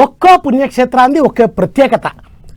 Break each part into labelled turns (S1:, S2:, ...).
S1: ఒక్కో పుణ్యక్షేత్రాన్ని ఒకే ప్రత్యేకత.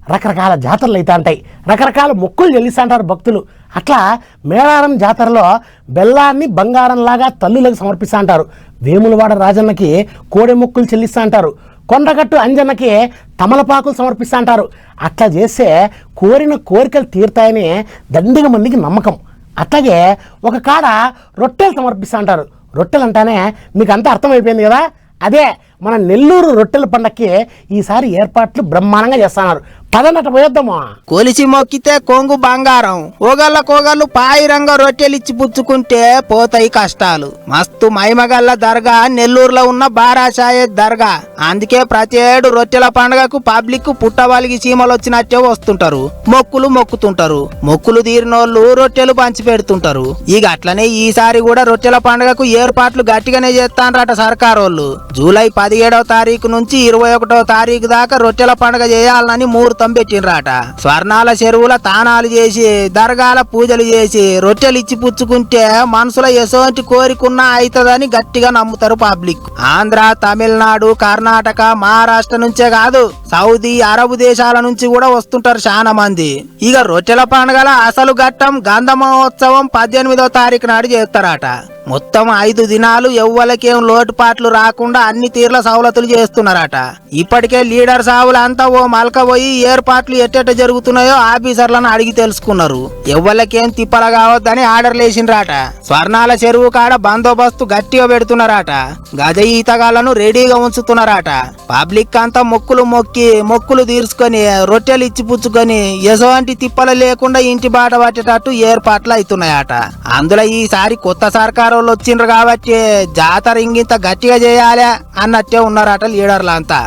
S1: రకరకాల జాతరలు అయితే ఉంటాయి రకరకాల మొక్కులు చెల్లిస్తుంటారు భక్తులు. అట్లా మేడారం జాతరలో బెల్లాన్ని బంగారంలాగా తల్లులకు సమర్పిస్తూ అంటారు. వేములవాడ రాజన్నకి కోడె మొక్కులు చెల్లిస్తూ అంటారు. కొండగట్టు అంజన్నకి తమలపాకులు సమర్పిస్తూ అంటారు. అట్లా చేస్తే కోరిన కోరికలు తీరుతాయని దండిగా మందికి నమ్మకం. అట్లాగే ఒక కాడ రొట్టెలు సమర్పిస్తూ అంటారు. రొట్టెలు అంటానే మీకు అంతా అర్థమైపోయింది కదా? అదే మన నెల్లూరు రొట్టెల పండక్కి ఈసారి ఏర్పాట్లు బ్రహ్మాండంగా చేస్తున్నారు. పదనట పోయేద్దామా.
S2: కొలిసి మొక్కితే కొంగు బంగారం. ఓగళ్ళ కోగళ్ళు పాయిరంగా రొట్టెలిచ్చి పుచ్చుకుంటే పోతాయి కష్టాలు. మస్తు మైమగల్ల దర్గా నెల్లూరులో ఉన్న బారాసాయ దర్గా. అందుకే ప్రతి ఏడు రొట్టెల పండుగకు పబ్లిక్ పుట్టవాలికి సీమలు వచ్చినట్టే వస్తుంటారు. మొక్కులు మొక్కుతుంటారు. మొక్కులు తీరినోళ్ళు రొట్టెలు పంచి పెడుతుంటారు ఇక అట్లనే ఈసారి కూడా రొట్టెల పండుగకు ఏర్పాట్లు గట్టిగానే చేస్తానరట సర్కారోళ్ళు. జూలై పదిహేడవ తారీఖు నుంచి ఇరవై ఒకటో తారీఖు దాకా రొట్టెల పండుగ చేయాలని ముహూర్తం పెట్టినరాట స్వర్ణాల చెరువుల తానాలు చేసి దర్గాల పూజలు చేసి రొట్టెలు ఇచ్చి పుచ్చుకుంటే మనసులో ఎసోంటి కోరికున్నా అవుతుందని గట్టిగా నమ్ముతారు పబ్లిక్. ఆంధ్ర తమిళనాడు కర్ణాటక మహారాష్ట్ర నుంచే కాదు సౌదీ అరబ్ దేశాల నుంచి కూడా వస్తుంటారు చాలా మంది. ఇక రొట్టెల పండుగల అసలు ఘట్టం గంధ మహోత్సవం పద్దెనిమిదో తారీఖు నాడు చేస్తారట. మొత్తం ఐదు దినాలు ఎవ్వలకేం లోటుపాట్లు రాకుండా అన్ని తీర్ల సవలతులు చేస్తున్నారట. ఇప్పటికే లీడర్ సావులు అంతా ఓ మలక పోయి ఏర్పాట్లు ఎట్టెట్ట జరుగుతున్నాయో ఆఫీసర్లను అడిగి తెలుసుకున్నారు. ఎవ్వలకేం తిప్పల కావద్దని ఆర్డర్లు వేసిండ్రాట స్వర్ణాల చెరువు కాడ బందోబస్తు గట్టిగా పెడుతున్నారట. గజ ఈతగాళ్ళను రెడీగా ఉంచుతున్నారట. పబ్లిక్ అంతా మొక్కులు మొక్కి మొక్కులు తీర్చుకొని రొట్టెలు ఇచ్చి పుచ్చుకొని ఎటువంటి తిప్పలు లేకుండా ఇంటి బాట పట్టేటట్టు ఏర్పాట్లు అవుతున్నాయట. అందులో ఈసారి కొత్త సర్కారు వాళ్ళు వచ్చిండ్రు కాబట్టి జాతర ఇంగింత గట్టిగా చేయాలి అన్నట్టే ఉన్నారట లీడర్లంతా